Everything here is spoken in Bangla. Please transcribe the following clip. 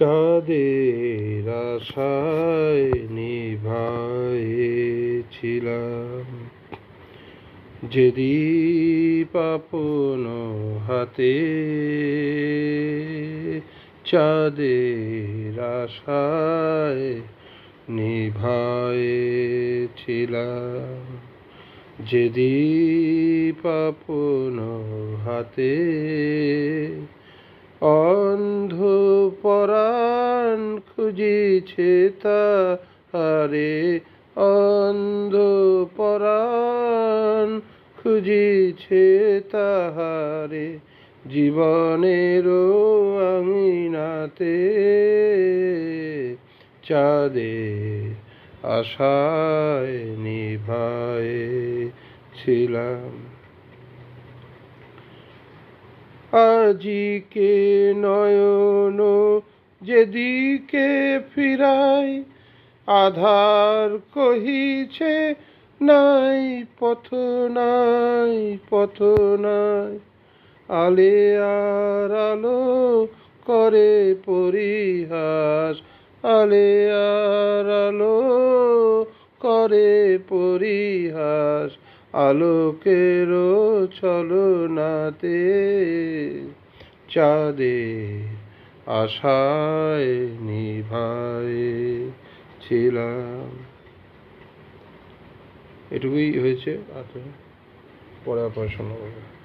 চাঁদের আশায় নিভাইছিলাম যেদীপ আপন হাতে চাঁদের আশায় নিভাইছিলাম যেদীপ আপন হাতে খুঁজিছে তাহারে অন্ধ পরাণ খুঁজিছে তাহারে জীবনের আঙিনাতে। চাঁদে আশায় নিভাইছিলাম আজিকে নয়ন যেদিকে ফিরাই, আধার কহিছে, নাই পথ নাই পথ নাই। আলে আর আলো করে পরিহাস, আলে আর আলো করে পরিহাস। আলোকেরও ছলনাতে চাঁদে আশায় নিভাইছিলাম এটুকুই হয়েছে। আর পরে পড়াশোনা করবে